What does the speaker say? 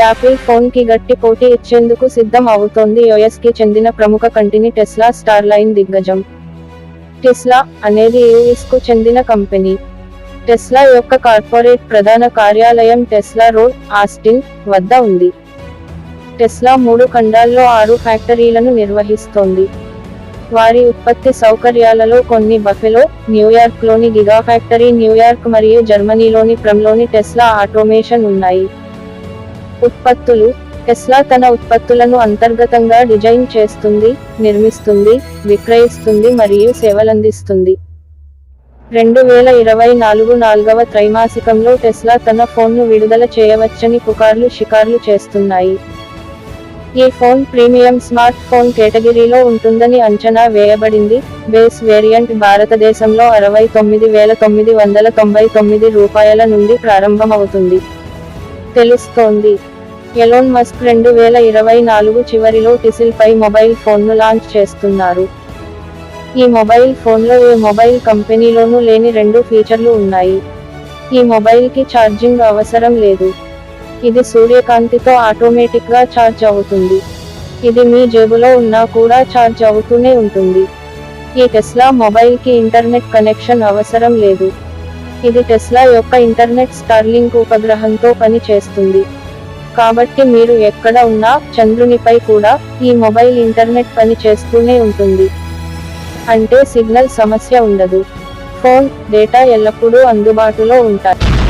Apple ఫోన్కి గట్టి పోటీ ఇచ్చేందుకు సిద్ధం అవుతోంది యుఎస్కి చెందిన ప్రముఖ కంటిని టెస్లా స్టార్లైన్ దిగ్గజం. టెస్లా అనేది యుఎస్కు చెందిన కంపెనీ. టెస్లా యొక్క కార్పొరేట్ ప్రధాన కార్యాలయం టెస్లా రోడ్ ఆస్టిన్ వద్ద ఉంది. టెస్లా మూడు ఖండాల్లో ఆరు ఫ్యాక్టరీలను నిర్వహిస్తోంది. వారి ఉత్పత్తి సౌకర్యాలలో కొన్ని బఫెలో న్యూయార్క్లోని గిగా ఫ్యాక్టరీ న్యూయార్క్ మరియు జర్మనీలోని ప్రంలోని టెస్లా ఆటోమేషన్ ఉన్నాయి. ఉత్పత్తులు టెస్లా తన ఉత్పత్తులను అంతర్గతంగా డిజైన్ చేస్తుంది నిర్మిస్తుంది విక్రయిస్తుంది మరియు సేవలందిస్తుంది. రెండు వేల ఇరవై నాలుగు నాల్గవ త్రైమాసికంలో టెస్లా తన ఫోన్ను విడుదల చేయవచ్చని పుకార్లు షికార్లు చేస్తున్నాయి. ఈ ఫోన్ ప్రీమియం స్మార్ట్ ఫోన్ కేటగిరీలో ఉంటుందని అంచనా వేయబడింది. బేస్ వేరియంట్ భారతదేశంలో అరవై తొమ్మిది వేల తొమ్మిది వందల తొంభై తొమ్మిది రూపాయల నుండి ప్రారంభమవుతుంది. తెలుస్తోంది. ఎలోన్ మస్క్ రెండు వేల ఇరవై నాలుగు చివరిలో టిసిల్ పై మొబైల్ ఫోన్ను లాంచ్ చేస్తున్నారు. ఈ మొబైల్ ఫోన్లో ఏ మొబైల్ కంపెనీలోనూ లేని రెండు ఫీచర్లు ఉన్నాయి. ఈ మొబైల్కి ఛార్జింగ్ అవసరం లేదు. ఇది సూర్యకాంతితో ఆటోమేటిక్గా ఛార్జ్ అవుతుంది. ఇది మీ జేబులో ఉన్నా కూడా ఛార్జ్ అవుతూనే ఉంటుంది. ఈ టెస్లా మొబైల్కి ఇంటర్నెట్ కనెక్షన్ అవసరం లేదు. ఇది టెస్లా యొక్క ఇంటర్నెట్ స్టార్లింక్ ఉపగ్రహంతో పని చేస్తుంది కాబట్టి మీరు ఎక్కడ ఉన్నా చంద్రునిపై కూడా ఈ మొబైల్ ఇంటర్నెట్ పని చేస్తూనే ఉంటుంది. అంటే సిగ్నల్ సమస్య ఉండదు. ఫోన్ డేటా ఎల్లప్పుడూ అందుబాటులో ఉంటాయి.